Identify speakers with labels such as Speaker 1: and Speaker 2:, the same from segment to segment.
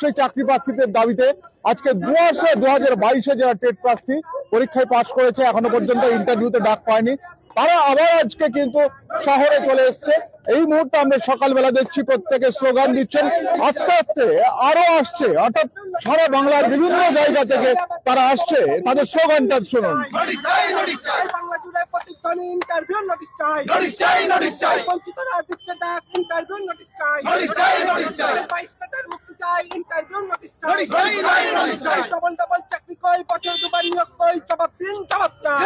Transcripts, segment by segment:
Speaker 1: সেই চাকরি প্রার্থীদের দাবিতে আজকে দুয়াশে দু হাজার বাইশে যারা টেট প্রার্থী পরীক্ষায় পাশ করেছে এখনও পর্যন্ত ইন্টারভিউতে ডাক পায়নি তারা আবার আজকে কিন্তু শহরে চলে এসছে এই মুহূর্তে আমরা সকালবেলা দেখছি প্রত্যেকে স্লোগান দিচ্ছেন আস্তে আস্তে আরও আসছে অর্থাৎ সারা বাংলার বিভিন্ন জায়গা থেকে তারা আসছে তাদের স্লোগানটা শুনুন
Speaker 2: চাই নোটিশ চাই
Speaker 3: চাই ইন্টারভিউ নোটিশ চাই। ডবল ডবল চাকরি কই বছর দুবার নিয়োগ কই জবাব দিন জবাব চাই।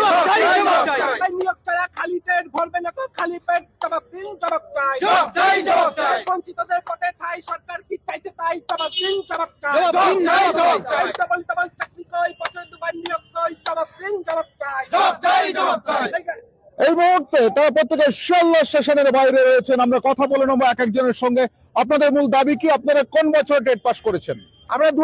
Speaker 3: নিয়োগ ছাড়া খালি পেট ভরবে না তো খালি পেট জবাব দিন জবাব চাই। বঞ্চিতদের পথে ঠাই সরকার কি চাইছে তাই জবাব দিন জবাব চাই। ডবল ডবল চাকরি কই বছর দুবার নিয়োগ কই জবাব দিন জবাব চাই
Speaker 2: জবাব চাই, জবাব চাই।
Speaker 1: এই মুহূর্তে তারা প্রত্যেকে শিয়ালদা স্টেশনের বাইরে রয়েছেন। আমরা কথা বলে নেব এক একজনের সঙ্গে। আপনাদের মূল দাবি কি? আপনারা কোন বছর টেট পাস করেছেন?
Speaker 3: আমরা দু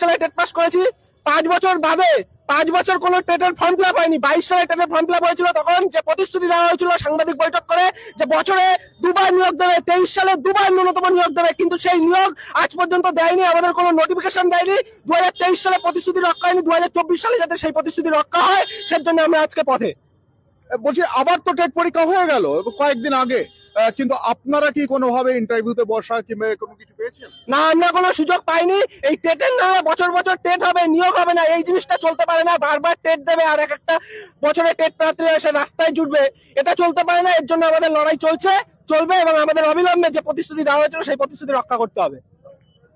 Speaker 3: সালে টেট পাস করেছি। পাঁচ বছর বাদে, পাঁচ বছর কোনো টেটের ফর্ম ফিল হয়নি। বাইশ সালে টেটের ফর্ম ফিল হয়েছিল তখন যে প্রতিশ্রুতি দেওয়া হয়েছিল সাংবাদিক বৈঠক করে যে বছরে দুবার নিয়োগ দেবে, তেইশ সালে দুবার ন্যূনতম নিয়োগ দেবে, কিন্তু সেই নিয়োগ আজ পর্যন্ত দেয়নি, আমাদের কোনো নোটিফিকেশন দেয়নি। দু হাজার তেইশ সালে প্রতিশ্রুতি রক্ষা হয়নি। দু হাজার চব্বিশ সালে যাতে সেই প্রতিশ্রুতি রক্ষা হয়, সেজন্য আমরা আজকে পথে।
Speaker 1: বলছি, আবার তো টেট পরীক্ষা হয়ে গেল, কয়েকদিন আগে। কিন্তু আপনারা কি কোনোভাবে ইন্টারভিউতে বসা কিংবা কোনো কিছু পেয়েছেন?
Speaker 3: না, আমরা কোনো সুযোগ পাইনি। এই টেটের নামে বছর বছর টেট হবে, নিয়োগ হবে না। এই জিনিসটা চলতে পারে না। বারবার টেট দেবে আর এক একটা বছরে টেট প্রার্থীরা এসে রাস্তায় জুটবে। এটা চলতে পারে না, এর জন্য আমাদের লড়াই চলছে, চলবে এবং আমাদের অবিলম্বে যে প্রতিশ্রুতি দেওয়া হয়েছিল, সেই প্রতিশ্রুতি রক্ষা করতে হবে।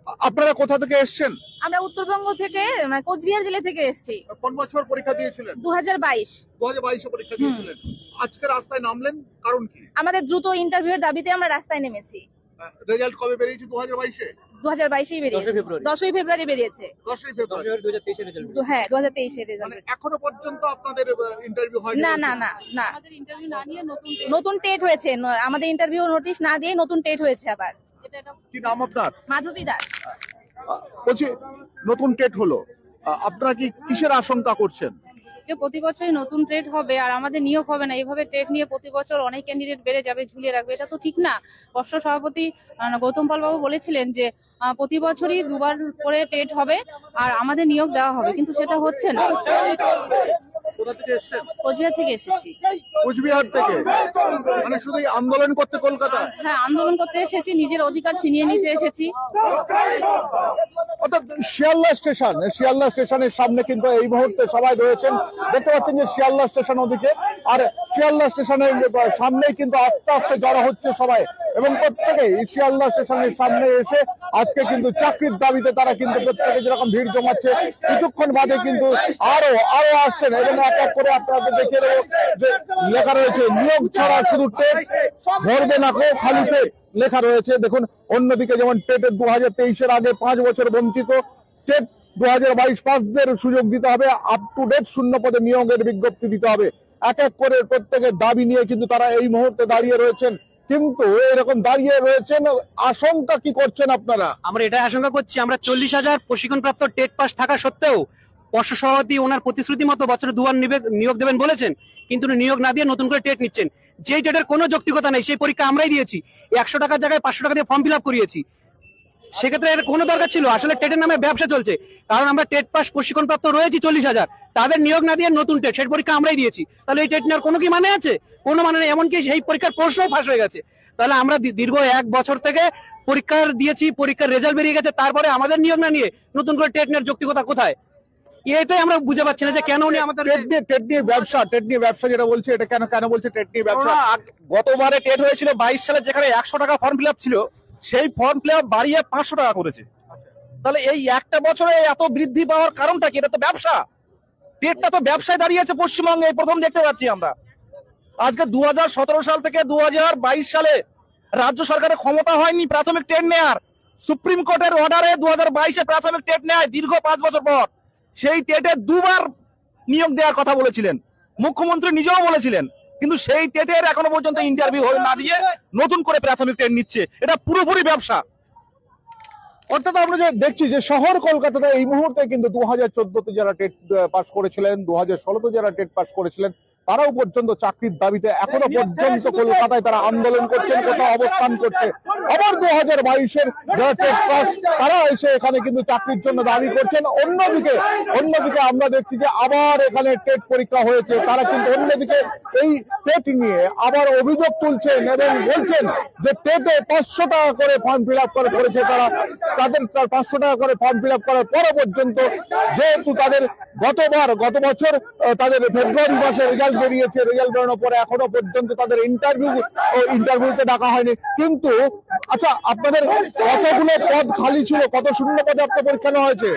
Speaker 1: আপনারা কোথা থেকে এসেছেন?
Speaker 4: আমরা উত্তরবঙ্গ থেকে মানে কোচবিহার জেলা থেকে এসেছি।
Speaker 1: কোন বছর পরীক্ষা দিয়েছিলেন?
Speaker 4: দু হাজার বাইশ।
Speaker 1: দু হাজার বাইশে পরীক্ষা দিয়েছিলেন। আজকে রাস্তায় নামলেন কারণ কি?
Speaker 4: আমাদের দ্রুত ইন্টারভিউর দাবিতে আমরা রাস্তায় নেমেছি।
Speaker 1: রেজাল্ট কবে বেরিয়েছে দু হাজার বাইশে?
Speaker 4: দু হাজার বাইশেই বেরিয়েছে। দশই ফেব্রুয়ারি। বেরিয়েছে।
Speaker 1: ফেব্রুয়ারি।
Speaker 4: হ্যাঁ রেজাল্ট
Speaker 1: মানে এখনও পর্যন্ত আপনাদের ইন্টারভিউ হয়নি?
Speaker 4: না না না না। নতুন টেট হয়েছে। আমাদের ইন্টারভিউ নোটিশ না দিয়ে নতুন টেট হয়েছে আবার।
Speaker 1: কি নাম আপনার?
Speaker 4: মাধবী দাস।
Speaker 1: বলছি নতুন টেট হলো। আপনারা কি কিসের আশঙ্কা করছেন?
Speaker 5: যে প্রতি বছরই নতুন ট্রেড হবে আর আমাদের নিয়োগ হবে না এইভাবে ট্রেড নিয়ে প্রতি বছর অনেক ক্যান্ডিডেট বেড়ে যাবে ঝুলিয়ে রাখবে। এটা তো ঠিক না। পর্ষদ সভাপতি গৌতম পাল বাবু বলেছিলেন যে প্রতি বছরই দুবার করে টেট হবে আর আমাদের নিয়োগ দেওয়া হবে কিন্তু সেটা হচ্ছে না।
Speaker 1: কোথা থেকে এসেছেন?
Speaker 5: কোচবিহার থেকে এসেছি।
Speaker 1: কোচবিহার থেকে? মানে শুধু এই আন্দোলন করতে কলকাতা
Speaker 5: হ্যাঁ আন্দোলন করতে এসেছি নিজের অধিকার ছিনিয়ে নিতে এসেছি।
Speaker 1: অর্থাৎ শিয়ালদা স্টেশন শিয়ালদা স্টেশনের সামনে কিন্তু এই মুহূর্তে সবাই রয়েছেন। দেখতে পাচ্ছেন যে শিয়ালদা স্টেশন ওদিকে। আর শিয়ালদা স্টেশনের সামনেই কিন্তু আস্তে আস্তে জড়ো হচ্ছে সবাই। এবং প্রত্যেকেই শিয়ালদা স্টেশনের সামনে এসে আজকে কিন্তু চাকরির দাবিতে তারা কিন্তু প্রত্যেকে যেরকম ভিড় জমাচ্ছে, কিছুক্ষণ বাদে কিন্তু আরও আরও আসছেন। এবং এক এক করে আপনাদের দেখিয়ে দেবো যে লেখা রয়েছে, নিয়োগ ছাড়া শুধু টেট ভরবে না কো, খালি পেট লেখা রয়েছে। দেখুন, অন্যদিকে যেমন টেটের দু হাজার তেইশের আগে পাঁচ বছর বঞ্চিত, টেট দু হাজার বাইশ পাসদের সুযোগ দিতে হবে আপ টু ডেট শূন্য পদে নিয়োগের বিজ্ঞপ্তি দিতে হবে। এক এক করে প্রত্যেকের দাবি নিয়ে কিন্তু তারা এই মুহূর্তে দাঁড়িয়ে রয়েছেন। কিন্তু এরকম দাঁড়িয়ে রয়েছেন, আশঙ্কা কি করছেন আপনারা?
Speaker 6: আমরা এটা আশঙ্কা করছি, আমরা চল্লিশ হাজার প্রশিক্ষণপ্রাপ্ত টেট পাস থাকা সত্ত্বেও সভাপতি ওনার প্রতিশ্রুতি মতো বছরে দুবার নিয়োগ দেবেন বলেছেন, কিন্তু উনি নিয়োগ না দিয়ে নতুন করে টেট নিচ্ছেন। যেই টেটের কোনো যৌক্তিকতা নেই, সেই পরীক্ষা আমরাই দিয়েছি। একশো টাকার জায়গায় পাঁচশো টাকা দিয়ে ফর্ম ফিল আপ করিয়েছি। সেক্ষেত্রে এর কোনো দরকার ছিল? আসলে টেটের নামে ব্যবসা চলছে। কারণ আমরা টেট পাস প্রশিক্ষণপ্রাপ্ত রয়েছি চল্লিশ হাজার। তাদের নিয়োগ না দিয়ে নতুন টেট সেই পরীক্ষা আমরাই দিয়েছি। তাহলে এই টেট নেওয়ার কোনো কি মানে আছে? কোনো মানে নেই এমনকি সেই পরীক্ষার প্রশ্নও ফাঁস হয়ে গেছে। তাহলে আমরা দীর্ঘ এক বছর থেকে পরীক্ষার দিয়েছি পরীক্ষার রেজাল্ট বেরিয়ে গেছে তারপরে আমাদের নিয়োগ না নিয়ে নতুন করে টেট নেওয়ার যৌক্তিকতা কোথায়? এটাই আমরা বুঝে পাচ্ছি না যে কেন উনি আমাদের
Speaker 1: টেট নিয়ে টেট নিয়ে ব্যবসা টেট নিয়ে ব্যবসা যেটা বলছে এটা কেন কেন বলছে টেট নিয়ে ব্যবসা?
Speaker 7: গতবারে টেট হয়েছিল বাইশ সালে যেখানে একশো টাকা ফর্ম ফিল ছিল সেই ফর্ম ফিল বাড়িয়ে পাঁচশো টাকা করেছে। তাহলে এই একটা বছরে এত বৃদ্ধি পাওয়ার কারণটা কি? এটা তো ব্যবসা। টেটটা তো ব্যবসায় দাঁড়িয়েছে পশ্চিমবঙ্গে প্রথম দেখতে পাচ্ছি আমরা। আজকে দুহাজার সতেরো সাল থেকে দু সালে রাজ্য সরকারের ক্ষমতা হয়নি প্রাথমিক টেট নেয়ার। সুপ্রিম কোর্টের অর্ডারে দু হাজার প্রাথমিক টেট নেয় দীর্ঘ পাঁচ বছর পর। সেই টেটে দুবার নিয়োগ দেওয়ার কথা বলেছিলেন। মুখ্যমন্ত্রী নিজেও বলেছিলেন, কিন্তু সেই টেটের এখনও পর্যন্ত ইন্টারভিউ না দিয়ে নতুন করে প্রাথমিক টেট নিচ্ছে। এটা পুরোপুরি ব্যবসা।
Speaker 1: অর্থাৎ আমরা যে দেখছি যে শহর কলকাতাতে এই মুহূর্তে কিন্তু দু হাজার চোদ্দতে যারা টেট পাস করেছিলেন, দু হাজার ষোলোতে যারা টেট পাস করেছিলেন তারাও পর্যন্ত চাকরির দাবিতে এখনও পর্যন্ত কলকাতায় তারা আন্দোলন করছেন কোথাও অবস্থান করছে। আবার দু হাজার বাইশের তারা এসে এখানে কিন্তু চাকরির জন্য দাবি করছেন। অন্যদিকে অন্যদিকে আমরা দেখছি যে আবার এখানে টেট পরীক্ষা হয়েছে তারা কিন্তু অন্যদিকে এই টেট নিয়ে আবার অভিযোগ তুলছেন এবং বলছেন যে টেটে পাঁচশো টাকা করে ফর্ম ফিল আপ করে করেছে তারা। তাদের পাঁচশো টাকা করে ফর্ম ফিল আপ করার পরও পর্যন্ত যেহেতু তাদের গতবার গত বছর তাদের ফেব্রুয়ারি মাসে রেজাল্ট বেরিয়েছে রেজাল্ট বেরোনোর পরে এখনও পর্যন্ত তাদের ইন্টারভিউ ইন্টারভিউতে ডাকা হয়নি। কিন্তু আচ্ছা আপনাদের কতগুলো পদ খালি ছিল? কত শূন্য পদে আপনার পরীক্ষা নেওয়া হয়েছে?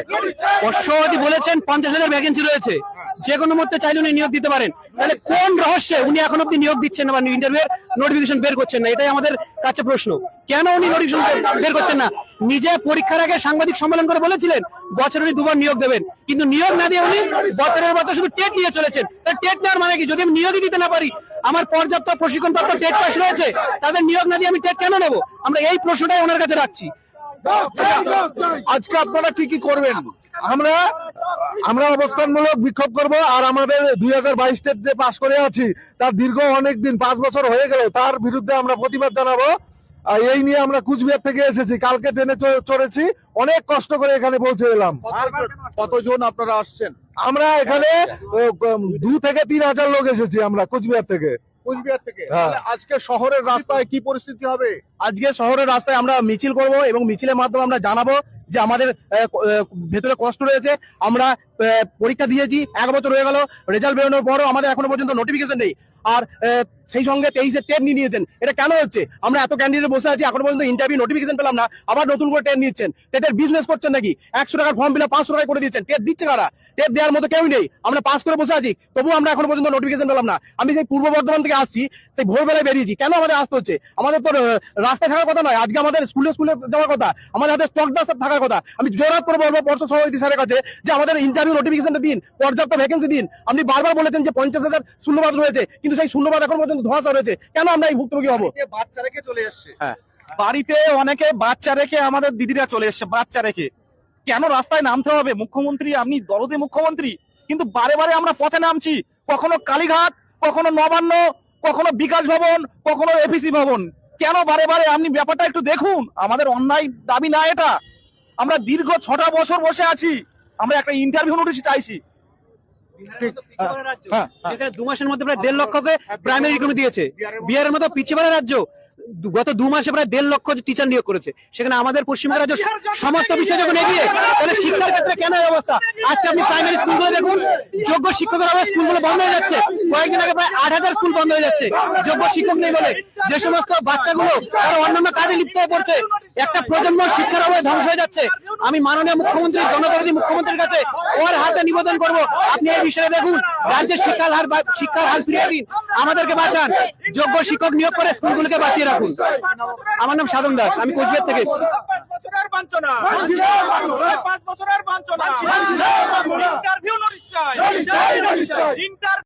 Speaker 6: বর্ষবাদী বলেছেন, পঞ্চাশ হাজার ভ্যাকেন্সি রয়েছে। যে কোনো মুহূর্তে চাইলে উনি নিয়োগ দিতে পারেন। তাহলে কোন রহস্যে উনি এখন অব্দি নিয়োগ দিচ্ছেন না বা ইন্টারভিউ নোটিফিকেশন বের করছেন না? এটাই আমাদের কাছে প্রশ্ন। কেন উনি নোটিফিকেশন বের করছেন না? নিজে পরীক্ষার আগে সাংবাদিক সম্মেলন করে বলেছিলেন, বছরে উনি দুবার নিয়োগ দেবেন। কিন্তু নিয়োগ না দিয়ে উনি বছরের বছর শুধু টেট নিয়ে চলেছেন। তা টেট নেওয়ার মানে কি? যদি আমি নিয়োগই দিতে না পারি, আমার পর্যাপ্ত প্রশিক্ষণ প্রাপ্ত টেট পাস রয়েছে তাদের নিয়োগ না দিয়ে আমি টেট কেন নেব? আমরা এই প্রশ্নটাই ওনার কাছে রাখছি।
Speaker 1: আজকে আপনারা কি কি করবেন?
Speaker 8: আমরা আমরা অবস্থানমূলক বিক্ষোভ করব আর আমাদের দুই হাজার বাইশ যে পাশ করে আছি তার দীর্ঘ অনেক দিন পাঁচ বছর হয়ে গেল তার বিরুদ্ধে আমরা প্রতিবাদ জানাব। এই নিয়ে আমরা কুচবিহার থেকে এসেছি কালকে ট্রেনে চড়েছি অনেক কষ্ট করে এখানে পৌঁছে এলাম।
Speaker 1: কতজন আপনারা আসছেন?
Speaker 8: আমরা এখানে দু থেকে তিন হাজার লোক এসেছি আমরা কুচবিহার থেকে।
Speaker 1: কুচবিহার থেকে।
Speaker 8: হ্যাঁ।
Speaker 1: আজকে শহরের রাস্তায় কি পরিস্থিতি হবে?
Speaker 7: আজকে শহরের রাস্তায় আমরা মিছিল করব এবং মিছিলের মাধ্যমে আমরা জানাব যে আমাদের ভেতরে কষ্ট রয়েছে। আমরা পরীক্ষা দিয়েছি এক বছর হয়ে গেল রেজাল্ট বেরোনোর পরও আমাদের এখনও পর্যন্ত নোটিফিকেশন নেই। আর সেই সঙ্গে তেইশে টেট নিয়ে নিয়েছেন। এটা কেন হচ্ছে? আমরা এত ক্যান্ডিডেট বসে আছি, এখনও পর্যন্ত ইন্টারভিউ নোটিফিকেশন পেলাম না, আবার নতুন করে টেট নিচ্ছেন। টেটের বিজনেস করছেন নাকি? একশো টাকার ফর্ম ফিল পাঁচশো টাকায় করে দিচ্ছেন। টেট দিচ্ছে কারা? টেট দেওয়ার মতো কেউ নেই। আমরা পাস করে বসে আছি তবু আমরা এখনও পর্যন্ত নোটিফিকেশন পেলাম না। আমি সেই পূর্ব বর্ধমান থেকে আসছি, সেই ভোরবেলায় বেরিয়েছি। কেন আমাদের আসতে হচ্ছে? আমাদের তো রাস্তায় থাকার কথা নয়, আজকে আমাদের স্কুলে স্কুলে যাওয়ার কথা। আমাদের হাতে স্টক ডাস থাকার কথা। আমি জোরাত করে বলব পর্ষদ সভাপতি স্যারের কাছে যে আমাদের ইন্টারভিউ নোটিফিকেশনটা দিন, পর্যাপ্ত ভ্যাকেন্সি দিন। আপনি বারবার বলেছেন যে পঞ্চাশ হাজার শূন্যবাদ রয়েছে, কিন্তু সেই শূন্যবাদ এখন পর্যন্ত ধোঁয়াশা রয়েছে। কেন আমরা এই ভুক্তভোগী হব? বাচ্চা রেখে চলে এসছে।
Speaker 1: হ্যাঁ।
Speaker 7: বাড়িতে অনেকে বাচ্চা রেখে আমাদের দিদিরা চলে এসছে বাচ্চা রেখে। কেন রাস্তায় নামতে হবে? মুখ্যমন্ত্রী আপনি দরদে মুখ্যমন্ত্রী। কিন্তু বারে বারে আমরা পথে নামছি। কখনো কালীঘাট কখনো নবান্ন কখনো বিকাশ ভবন কখনো এপিসি ভবন। কেন বারে বারে? আপনি ব্যাপারটা একটু দেখুন। আমাদের অন্যায় দাবি না এটা। আমরা দীর্ঘ ছটা বছর বসে আছি। আমরা একটা ইন্টারভিউ নোটিশ চাইছি।
Speaker 1: ঠিক।
Speaker 6: দু মাসের মধ্যে প্রায় দেড় লক্ষকে প্রাইমারি রিক্রুটমেন্ট দিয়েছে। বিহারের মতো পিছিয়ে পড়া রাজ্য গত দু মাসে প্রায় দেড় লক্ষ টিচার নিয়োগ করেছে। সেখানে আমাদের পশ্চিমবঙ্গ রাজ্য সমস্ত বিষয় যখন এগিয়ে তাহলে শিক্ষার ক্ষেত্রে কেন অবস্থা? আজকে আপনি প্রাইমারি স্কুলগুলো দেখুন যোগ্য শিক্ষকের অভাবে স্কুলগুলো বন্ধ হয়ে যাচ্ছে। কয়েকদিন আগে প্রায় আট হাজার স্কুল বন্ধ হয়ে যাচ্ছে। যোগ্য শিক্ষক নেই বলে যে সমস্ত বাচ্চাগুলো তারা অন্যান্য কাজে লিপ্ত হয়ে পড়ছে। একটা প্রজন্ম শিক্ষার অভাবে ধ্বংস হয়ে যাচ্ছে। আমি মাননীয় মুখ্যমন্ত্রী জনপ্রতিনিধি মুখ্যমন্ত্রীর কাছে ওর হাতে নিবেদন করব। আপনি এই বিষয়ে দেখুন রাজ্যের শিক্ষার হার বা- শিক্ষার হার ফিরিয়ে দিন। আমাদেরকে বাঁচান। যোগ্য শিক্ষক নিয়োগ করে স্কুলগুলোকে বাঁচিয়ে রাখুন। আমার নাম সাধন দাস। আমি কোচবিহার থেকে এসেছি।
Speaker 7: ইন্টারভিউ